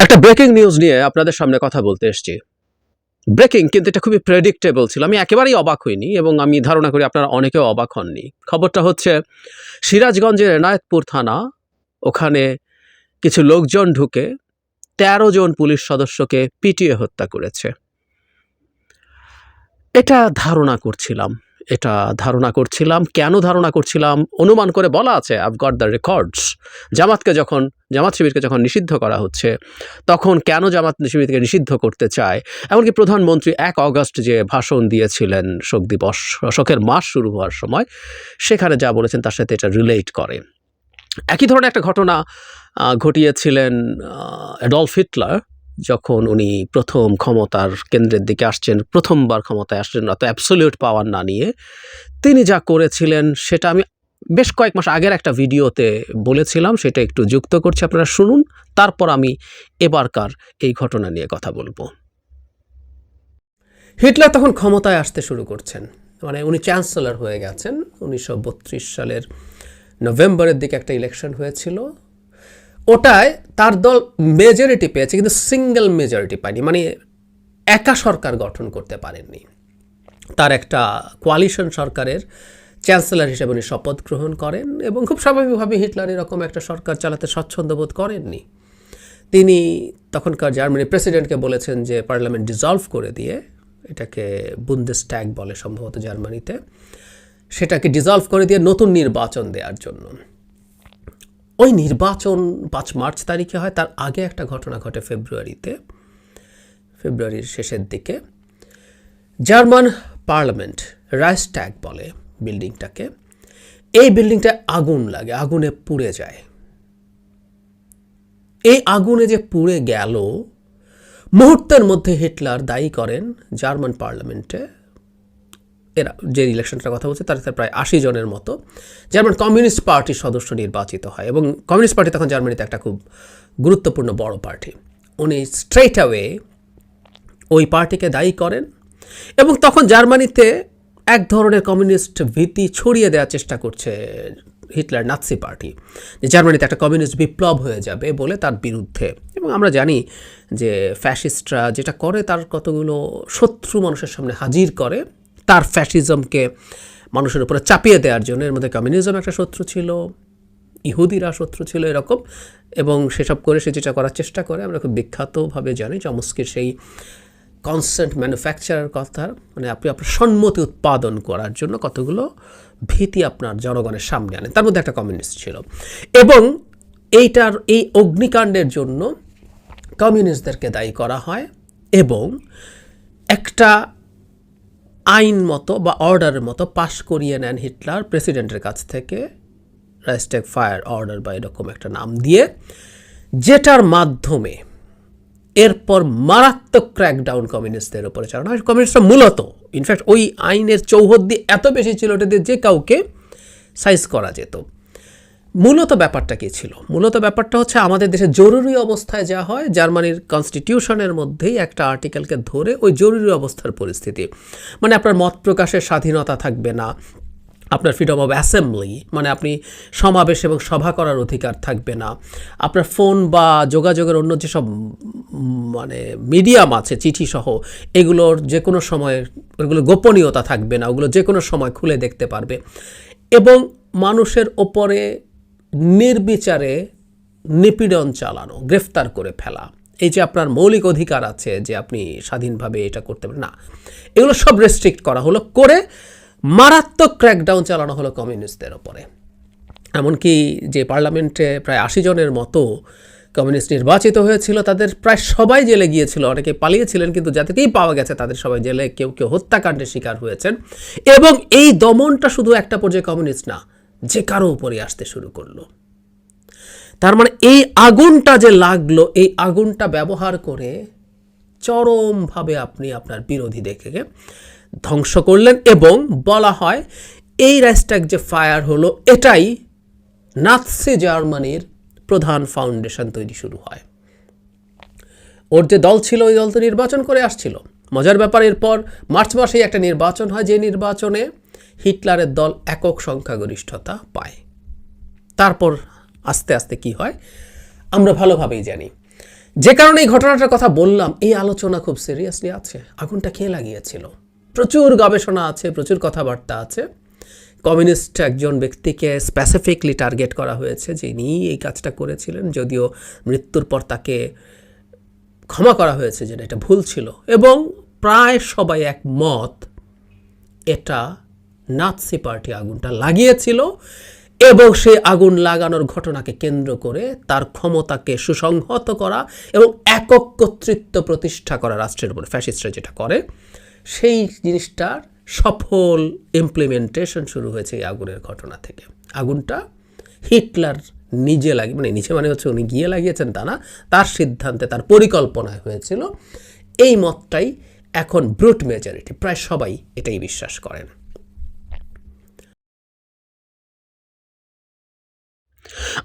একটা breaking news নিয়ে আপনাদের সামনে কথা বলতে এসছি। ব্রেকিং কিন্তু এটা খুবই প্রেডিক্টেবল ছিল। আমি একেবারেই অবাক হইনি এবং আমি ধারণা করি আপনারা অনেকেও অবাক হননি। খবরটা হচ্ছে, সিরাজগঞ্জের এনায়েতপুর থানা, ওখানে কিছু লোকজন ঢুকে তেরো জন পুলিশ সদস্যকে পিটিয়ে হত্যা করেছে। এটা ধারণা করছিলাম। এটা ধারণা করছিলাম। কেন ধারণা করছিলাম? অনুমান করে বলা আছে আইভ গট দ্য রেকর্ডস জামাতকে যখন জামাত শিবিরকে যখন নিষিদ্ধ করা হচ্ছে, তখন কেন জামাত শিবিরকে নিষিদ্ধ করতে চায়? এমনকি প্রধানমন্ত্রী এক অগস্ট যে ভাষণ দিয়েছিলেন শোক দিবস, শোকের মাস শুরু হওয়ার সময়, সেখানে যা বলেছেন তার সাথে এটা রিলেট করে। একই ধরনের একটা ঘটনা ঘটিয়েছিলেন অ্যাডলফ হিটলার যখন উনি প্রথম ক্ষমতার কেন্দ্রের দিকে আসছেন, প্রথমবার ক্ষমতায় আসছেন অত অ্যাবসলিউট পাওয়ার না নিয়ে। তিনি যা করেছিলেন, সেটা আমি বেশ কয়েক মাস আগের একটা ভিডিওতে বলেছিলাম, সেটা একটু যুক্ত করছি, আপনারা শুনুন, তারপর আমি এবারকার এই ঘটনা নিয়ে কথা বলব। হিটলার তখন ক্ষমতায় আসতে শুরু করছেন। মানে উনি চ্যান্সেলর হয়ে গেছেন। উনিশশো বত্রিশ সালের নভেম্বরের দিকে একটা ইলেকশন হয়েছিল। ওটায় তার দল মেজরিটি পেয়েছে, কিন্তু সিঙ্গেল মেজরিটি পায়নি। মানে একা সরকার গঠন করতে পারেননি। তার একটা কোয়ালিশন সরকারের চ্যান্সেলর হিসেবে উনি শপথ গ্রহণ করেন এবং খুব স্বাভাবিকভাবে হিটলার এরকম একটা সরকার চালাতে স্বচ্ছন্দ বোধ করেননি। তিনি তখনকার জার্মানির প্রেসিডেন্টকে বলেছেন যে পার্লামেন্ট ডিজলভ করে দিয়ে এটাকে বুন্দেস্ট্যাগ বলে সম্ভবত জার্মানিতে, সেটাকে ডিজলভ করে দিয়ে নতুন নির্বাচন দেওয়ার জন্য। ওই নির্বাচন পাঁচ মার্চ তারিখে হয়, তার আগে একটা ঘটনা ঘটে ফেব্রুয়ারিতে, ফেব্রুয়ারির শেষের দিকে। জার্মান পার্লামেন্ট রাইস্ট্যাগ বলে বিল্ডিংটাকে। এই বিল্ডিংটা আগুন লাগে, আগুনে পুড়ে যায়। এই আগুনে যে পুড়ে গেল, মুহূর্তের মধ্যে হিটলার দায়ী করেন জার্মান পার্লামেন্টে। এরা যে ইলেকশনটার কথা বলছে, তার প্রায় আশি জনের মতো। জার্মান কমিউনিস্ট পার্টির সদস্য নির্বাচিত হয় এবং কমিউনিস্ট পার্টি তখন জার্মানিতে একটা খুব গুরুত্বপূর্ণ বড় পার্টি। উনি স্ট্রেট অ্যাওয়ে ওই পার্টিকে দায়ী করেন এবং তখন জার্মানিতে এক ধরনের কমিউনিস্ট ভীতি ছড়িয়ে দেওয়ার চেষ্টা করছে হিটলার নাৎসি পার্টি। যে জার্মানিতে একটা কমিউনিস্ট বিপ্লব হয়ে যাবে বলে তার বিরুদ্ধে। এবং আমরা জানি যে ফ্যাসিস্টরা যেটা করে তার কতগুলো শত্রু মানুষের সামনে হাজির করে, তার ফ্যাসিজমকে মানুষের উপরে চাপিয়ে দেওয়ার জন্য। এর মধ্যে কমিউনিজম একটা শত্রু ছিল, ইহুদিরা শত্রু ছিল এরকম, এবং সেসব করে সে যেটা করার চেষ্টা করে, আমরা খুব বিখ্যাতভাবে জানি চমস্কির সেই কনস্ট্যান্ট ম্যানুফ্যাকচারের কথা মানে আপনি আপনার সম্মতি উৎপাদন করার জন্য কতগুলো ভীতি আপনার জনগণের সামনে আনেন তার মধ্যে একটা কমিউনিস্ট ছিল। এবং এইটার, এই অগ্নিকাণ্ডের জন্য কমিউনিস্টদেরকে দায়ী করা হয় এবং একটা আইন মতো বা অর্ডারের মতো পাশ করিয়ে নেন হিটলার প্রেসিডেন্টের কাছ থেকে। রাইস্টেক ফায়ার অর্ডার বা এরকম একটা নাম দিয়ে, যেটার মাধ্যমে এরপর মারাত্মক ক্র্যাকডাউন কমিউনিস্টদের উপরে চালানো হয়। কমিউনিস্টরা মূলত ইনফ্যাক্ট ওই আইনের চৌহদ্দি এত বেশি ছিল ওটা দিয়ে যে কাউকে সাইজ করা যেত। মূলত ব্যাপারটা কী ছিল? মূলত ব্যাপারটা হচ্ছে আমাদের দেশে জরুরি অবস্থায় যা হয়, জার্মানির কনস্টিটিউশনের মধ্যেই একটা আর্টিকেলকে ধরে ওই জরুরি অবস্থার পরিস্থিতি। মানে আপনার মত প্রকাশের স্বাধীনতা থাকবে না আপনার ফ্রিডম অফ অ্যাসেম্বলি মানে আপনি সমাবেশ এবং সভা করার অধিকার থাকবে না। আপনার ফোন বা যোগাযোগের অন্য যেসব মানে মিডিয়াম আছে, চিঠি সহ, এগুলোর যে কোনো সময় ওগুলো গোপনীয়তা থাকবে না, ওগুলো যে কোনো সময় খুলে দেখতে পারবে। এবং মানুষের ওপরে নির্বিচারে নিপীড়ন চালানো, গ্রেফতার করে ফেলা। এই যে আপনার মৌলিক অধিকার আছে যে আপনি স্বাধীনভাবে এটা করতে পারেন, না। এগুলো সব রেস্ট্রিক্ট করা হলো করে মারাত্মক ক্র্যাকডাউন চালানো হলো কমিউনিস্টদের ওপরে এমনকি যে পার্লামেন্টে প্রায় আশি জনের মতো কমিউনিস্ট নির্বাচিত হয়েছিল, তাদের প্রায় সবাই জেলে গিয়েছিল। অনেকে পালিয়েছিলেন, কিন্তু যাদেরকেই পাওয়া গেছে, তাদের সবাই জেলে কেউ কেউ হত্যাকাণ্ডের শিকার হয়েছেন। এবং এই দমনটা শুধু একটা পর্যায়ে কমিউনিস্ট না, যে কারও উপরে আসতে শুরু করল। তার মানে এই আগুনটা যে লাগল, এই আগুনটা ব্যবহার করে চরমভাবে আপনি আপনার বিরোধী দেখে ধ্বংস করলেন এবং বলা হয় এই রাইস্ট্যাগ যে ফায়ার হলো, এটাই নাৎসি জার্মানির প্রধান ফাউন্ডেশন তৈরি শুরু হয়। ওর যে দল ছিল, ওই দল তো নির্বাচন করে আসছিল। মজার ব্যাপার, এরপর মার্চ মাসেই একটা নির্বাচন হয়, যে নির্বাচনে হিটলারের দল একক সংখ্যাগরিষ্ঠতা পায়। তারপর আস্তে আস্তে কি হয়, আমরা ভালোভাবেই জানি। যে কারণে এই ঘটনাটার কথা বললাম, এই আলোচনা খুব সিরিয়াসলি আছে। আগুনটা কে লাগিয়েছিল? প্রচুর গবেষণা আছে, প্রচুর কথাবার্তা আছে। কমিউনিস্ট একজন ব্যক্তিকে স্পেসিফিকলি টার্গেট করা হয়েছে, যিনি এই কাজটা করেছিলেন, যদিও মৃত্যুর পর তাকে ক্ষমা করা হয়েছে যে এটা ভুল ছিল। এবং প্রায় সবাই একমত, এটা নাৎসি পার্টি আগুনটা লাগিয়েছিল এবং সেই আগুন লাগানোর ঘটনাকে কেন্দ্র করে তার ক্ষমতাকে সুসংহত করা এবং একক কর্তৃত্ব প্রতিষ্ঠা করা রাষ্ট্রের উপর ফ্যাসিস্টরা যেটা করে। সেই জিনিসটার সফল ইমপ্লিমেন্টেশন শুরু হয়েছে এই আগুনের ঘটনা থেকে। আগুনটা হিটলার নিজে লাগে মানে নিজে মানে হচ্ছে উনি গিয়ে লাগিয়েছেন তা না, তার সিদ্ধান্তে, তার পরিকল্পনায় হয়েছিল। এই মতটাই এখন ব্রুট মেজরিটি প্রায় সবাই এটাই বিশ্বাস করেন।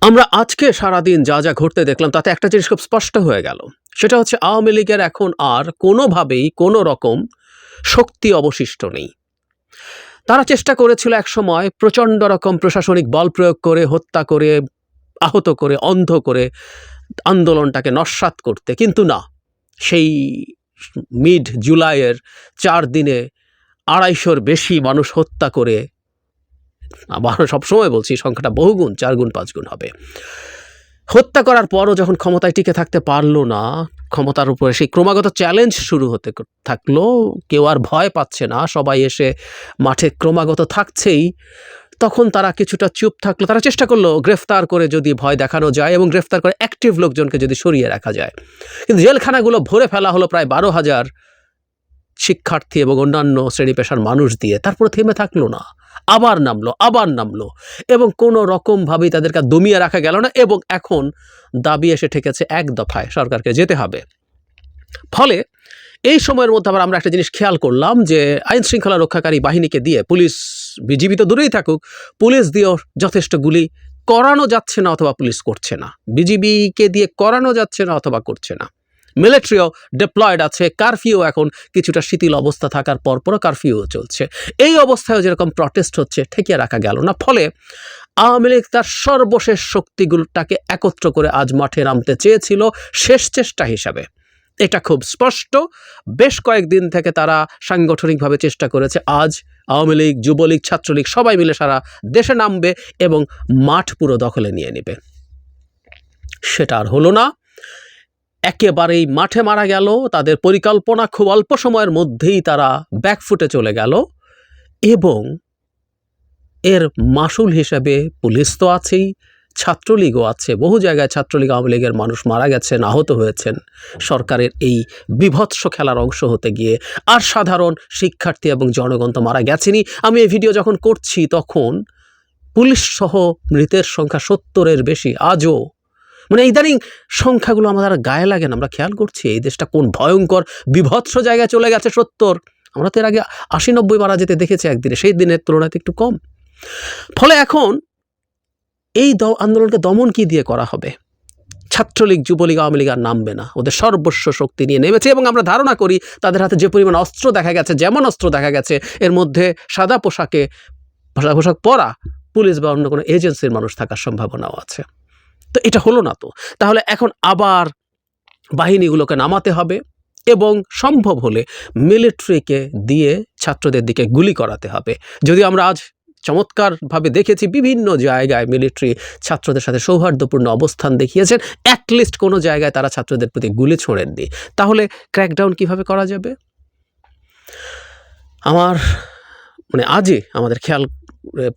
আমরা আজকে সারাদিন যা যা ঘটতে দেখলাম, তাতে একটা জিনিস খুব স্পষ্ট হয়ে গেল। সেটা হচ্ছে আওয়ামী লীগের এখন আর কোনোভাবেই কোনো রকম শক্তি অবশিষ্ট নেই। তারা চেষ্টা করেছিল একসময় প্রচণ্ড রকম প্রশাসনিক বল প্রয়োগ করে, হত্যা করে, আহত করে, অন্ধ করে আন্দোলনটাকে নস্বাত করতে। কিন্তু না, সেই মিড জুলাইয়ের চার দিনে আড়াইশোর বেশি মানুষ হত্যা করে, আবার সবসময় বলছি, সংখ্যাটা বহুগুণ চার গুণ পাঁচ গুণ হবে। হত্যা করার পরও যখন ক্ষমতায় টিকে থাকতে পারল না ক্ষমতার উপরে। সেই ক্রমাগত চ্যালেঞ্জ শুরু হতে থাকল। কেউ আর ভয় পাচ্ছে না। সবাই এসে মাঠে ক্রমাগত থাকছেই। তখন তারা কিছুটা চুপ থাকল। তারা চেষ্টা করল গ্রেফতার করে যদি ভয় দেখানো যায় এবং গ্রেফতার করে অ্যাক্টিভ লোকজনকে যদি সরিয়ে রাখা যায়। কিন্তু জেলখানাগুলো ভরে ফেলা হলো প্রায় বারো হাজার শিক্ষার্থী এবং অন্যান্য শ্রেণি পেশার মানুষ দিয়ে। তারপরে থেমে থাকল না। আবার নামলো আবার নামলো এবং কোনো রকমভাবেই তাদেরকে দমিয়ে রাখা গেল না এবং এখন দাবি এসে ঠেকেছে এক দফায় সরকারকে যেতে হবে। ফলে এই সময়ের মধ্যে আবার আমরা একটা জিনিস খেয়াল করলাম যে আইন শৃঙ্খলা রক্ষাকারী বাহিনীকে দিয়ে পুলিশ বিজিবি তো দূরেই থাকুক, পুলিশ দিয়েও যথেষ্ট গুলি করানো যাচ্ছে না অথবা পুলিশ করছে না। বিজিবিকে দিয়ে করানো যাচ্ছে না অথবা করছে না। মিলিটারিও ডিপ্লয়েড আছে কারফিউ এখন কিছুটা শিথিল অবস্থা থাকার পরপরও কারফিউ চলছে। এই অবস্থায় যেরকম প্রটেস্ট হচ্ছে, ঠেকিয়ে রাখা গেল না। ফলে আওয়ামী লীগ তার সর্বশেষ শক্তিগুলোটাকে একত্র করে আজ মাঠে নামতে চেয়েছিল শেষ চেষ্টা হিসাবে। এটা খুব স্পষ্ট। বেশ কয়েকদিন থেকে তারা সাংগঠনিকভাবে চেষ্টা করেছে। আজ আওয়ামী লীগ, যুবলীগ, ছাত্রলীগ সবাই মিলে সারা দেশে নামবে এবং মাঠ পুরো দখলে নিয়ে নেবে। সেটা আর হলো না। একেবারেই মাঠে মারা গেল, তাদের পরিকল্পনা খুব অল্প সময়ের মধ্যেই তারা ব্যাকফুটে চলে গেল এবং এর মাসুল হিসেবে পুলিশ তো আছেই, ছাত্রলীগও আছে, বহু জায়গায় ছাত্রলীগ আওয়ামী লীগের মানুষ মারা গেছেন, আহত হয়েছেন। সরকারের এই বিভৎস খেলার অংশ হতে গিয়ে আর সাধারণ শিক্ষার্থী এবং জনগণ তো মারা গেছেনি আমি এই ভিডিও যখন করছি তখন পুলিশ সহ মৃতের সংখ্যা সত্তরের বেশি, আজও মানে ইদানিং সংখ্যাগুলো আমাদের গায়ে লাগে না। আমরা খেয়াল করছি, এই দেশটা কোন ভয়ঙ্কর, বিভৎস জায়গায় চলে গেছে সত্তর। আমরা তো এর আগে আশি নব্বই মারা যেতে দেখেছি একদিনে, সেই দিনের তুলনায় একটু কম। ফলে এখন এই দ, আন্দোলনকে দমন কি দিয়ে করা হবে? ছাত্রলীগ, যুবলীগ, আওয়ামী লীগ আর নামবে না। ওদের সর্বস্ব শক্তি নিয়ে নেমেছে এবং আমরা ধারণা করি, তাদের হাতে যে পরিমাণ অস্ত্র দেখা গেছে, যেমন অস্ত্র দেখা গেছে, এর মধ্যে সাদা পোশাকে, সাদা পোশাক পরা পুলিশ বা অন্য কোনো এজেন্সির মানুষ থাকার সম্ভাবনাও আছে। তো এটা হলো না তো। তাহলে এখন আবার বাহিনীগুলোকে নামাতে হবে এবং সম্ভব হলে মিলিটারিকে দিয়ে ছাত্রদের দিকে গুলি করাতে হবে। যদি আমরা আজ চমৎকারভাবে দেখেছি বিভিন্ন জায়গায় মিলিটারি ছাত্রদের সাথে সৌহার্দ্যপূর্ণ অবস্থান দেখিয়েছেন। অ্যাটলিস্ট কোনো জায়গায় তারা ছাত্রদের প্রতি গুলি ছোঁড়েননি। তাহলে ক্র্যাকডাউন কীভাবে করা যাবে? আমার মানে আজই আমাদের খেয়াল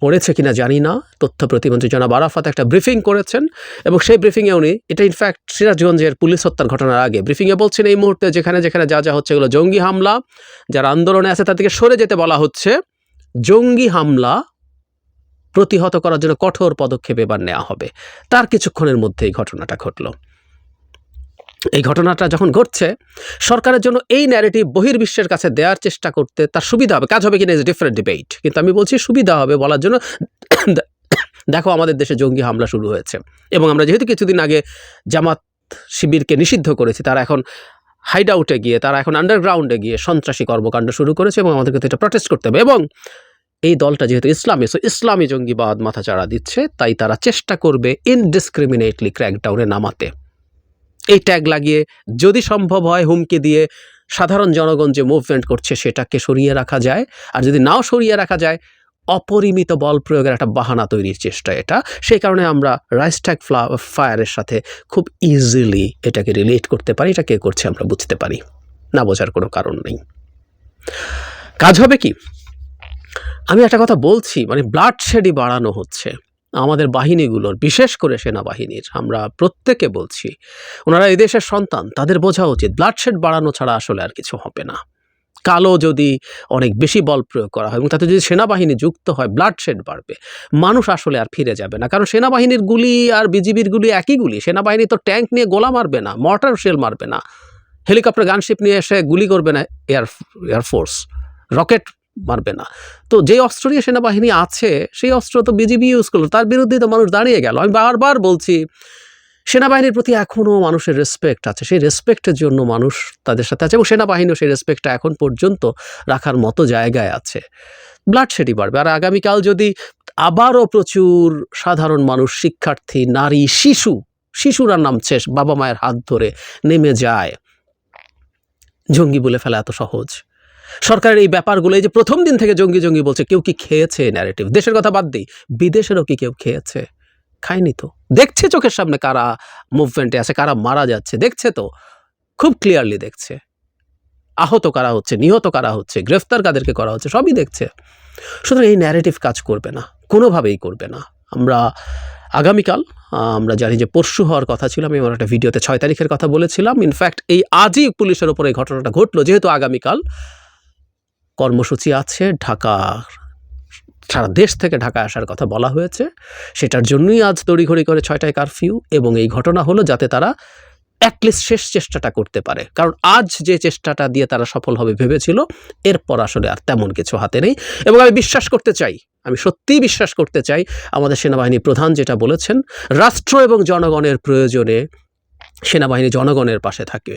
পড়েছে কিনা জানি না। তথ্য প্রতিমন্ত্রী জনাব আরাফাত একটা ব্রিফিং করেছেন এবং সেই ব্রিফিংয়ে উনি, এটা ইনফ্যাক্ট সিরাজগঞ্জের পুলিশ হত্যার ঘটনার আগে ব্রিফিংয়ে বলছেন, এই মুহূর্তে যেখানে যেখানে যা যা হচ্ছে এগুলো জঙ্গি হামলা। যারা আন্দোলনে আছে তাদেরকে সরে যেতে বলা হচ্ছে। জঙ্গি হামলা প্রতিহত করার জন্য কঠোর পদক্ষেপ এবার নেওয়া হবে। তার কিছুক্ষণের মধ্যেই ঘটনাটা ঘটলো। এই ঘটনাটা যখন ঘটছে, সরকারের জন্য এই ন্যারেটিভ বহির্বিশ্বের কাছে দেওয়ার চেষ্টা করতে তার সুবিধা হবে। কাজ হবে কিনা ইজ ডিফারেন্ট ডিবেট কিন্তু আমি বলছি সুবিধা হবে বলার জন্য দেখো আমাদের দেশে জঙ্গি হামলা শুরু হয়েছে এবং আমরা যেহেতু কিছুদিন আগে জামাত শিবিরকে নিষিদ্ধ করেছি, তারা এখন হাইড আউটে গিয়ে, তারা এখন আন্ডারগ্রাউন্ডে গিয়ে সন্ত্রাসী কর্মকাণ্ড শুরু করেছে এবং আমাদেরকে এটা প্রটেস্ট করতে হবে এবং এই দলটা যেহেতু ইসলামী সো ইসলামী জঙ্গিবাদ মাথাচাড়া দিচ্ছে, তাই তারা চেষ্টা করবে ইনডিসক্রিমিনেটলি ক্র্যাকডাউনে নামাতে। এই ট্যাগ লাগিয়ে যদি সম্ভব হয় হুমকি দিয়ে সাধারণ জনগণ যে মুভমেন্ট করছে সেটাকে সরিয়ে রাখা যায়। আর যদি নাও সরিয়ে রাখা যায়, অপরিমিত বল প্রয়োগের একটা বাহানা তৈরির চেষ্টা এটা। সেই কারণে আমরা রাইসট্যাগ ফ্লা ফায়ারের সাথে খুব ইজিলি এটাকে রিলেট করতে পারি, এটা কে করছে আমরা বুঝতে পারি। না বোঝার কোনো কারণ নেই। কাজ হবে কি? আমি একটা কথা বলছি মানে ব্লাড শেডই বাড়ানো হচ্ছে। আমাদের বাহিনীগুলোর, বিশেষ করে সেনাবাহিনীর, আমরা প্রত্যেকে বলছি, ওনারা এই দেশের সন্তান, তাদের বোঝা উচিত। ব্লাড শেড বাড়ানো ছাড়া আসলে আর কিছু হবে না। কালো যদি অনেক বেশি বল প্রয়োগ করা হয় এবং তাতে যদি সেনাবাহিনী যুক্ত হয় ব্লাড শেড বাড়বে। মানুষ আসলে আর ফিরে যাবে না। কারণ সেনাবাহিনীর গুলি আর বিজিবির গুলি একই গুলি। সেনাবাহিনী তো ট্যাঙ্ক নিয়ে গোলা মারবে না, মর্টার শেল মারবে না। হেলিকপ্টার, গানশিপ নিয়ে এসে গুলি করবে না, এয়ার এয়ারফোর্স রকেট মারবে না। তো যে অস্ত্র নিয়ে সেনাবাহিনী আছে, সেই অস্ত্র তো বিজিবি ইউজ করল। তার বিরুদ্ধে তো মানুষ দাঁড়িয়ে গেল। আমি বারবার বলছি, সেনাবাহিনীর প্রতি এখনও মানুষের রেসপেক্ট আছে। সেই রেসপেক্টের জন্য মানুষ তাদের সাথে আছে এবং সেনাবাহিনীও সেই রেসপেক্টটা এখন পর্যন্ত রাখার মতো জায়গায় আছে। ব্লাড শেডই বাড়বে। আর আগামীকাল যদি আবারও প্রচুর সাধারণ মানুষ, শিক্ষার্থী, নারী, শিশু, শিশুরা নামছে, বাবা মায়ের হাত ধরে নেমে যায়, জঙ্গি বলে ফেলা এত সহজ। সরকারের এই ব্যাপারগুলো, এই যে প্রথম দিন থেকে জঙ্গি জঙ্গি বলছে, কেউ কি খেয়েছে ন্যারেটিভ দেশের কথা বাদ দিই, বিদেশেরও কি কেউ খেয়েছে? খায়নি তো। দেখছে চোখের সামনে কারা মুভমেন্টে আছে, কারা মারা যাচ্ছে, দেখছে তো। খুব ক্লিয়ারলি দেখছে। আহত কারা হচ্ছে, নিহত কারা হচ্ছে, গ্রেফতার কাদেরকে করা হচ্ছে, সবই দেখছে। সুতরাং এই ন্যারেটিভ কাজ করবে না, কোনোভাবেই করবে না। আমরা আগামীকাল, আমরা জানি যে পরশু হওয়ার কথা ছিল, আমি আমার একটা ভিডিওতে ছয় তারিখের কথা বলেছিলাম। ইনফ্যাক্ট এই আজই পুলিশের ওপর এই ঘটনাটা ঘটলো, যেহেতু আগামীকাল। কর্মসূচি আছে, ঢাকা, সারা দেশ থেকে ঢাকা আসার কথা বলা হয়েছে। সেটার জন্যই আজ তড়িঘড়ি করে ছয়টায় কারফিউ এবং এই ঘটনা হলো যাতে তারা অ্যাটলিস্ট শেষ চেষ্টাটা করতে পারে। কারণ আজ যে চেষ্টাটা দিয়ে তারা সফল হবে ভেবেছিল, এরপর আসলে আর তেমন কিছু হাতে নেই। এবং আমি বিশ্বাস করতে চাই, আমি সত্যিই বিশ্বাস করতে চাই আমাদের সেনাবাহিনী প্রধান যেটা বলেছেন, রাষ্ট্র এবং জনগণের প্রয়োজনে সেনাবাহিনী জনগণের পাশে থাকে।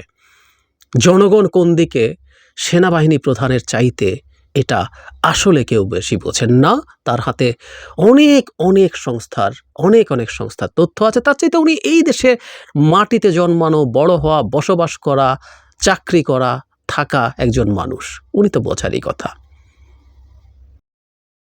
জনগণ কোন দিকে সেনাবাহিনী প্রধানের চাইতে এটা আসলে কেউ বেশি বোঝেন না। তার হাতে অনেক অনেক সংস্থার, অনেক অনেক সংস্থার তথ্য আছে। তার চাইতে উনি এই দেশে মাটিতে জন্মানো, বড় হওয়া, বসবাস করা, চাকরি করা, থাকা একজন মানুষ। উনি তো বোঝারই কথা।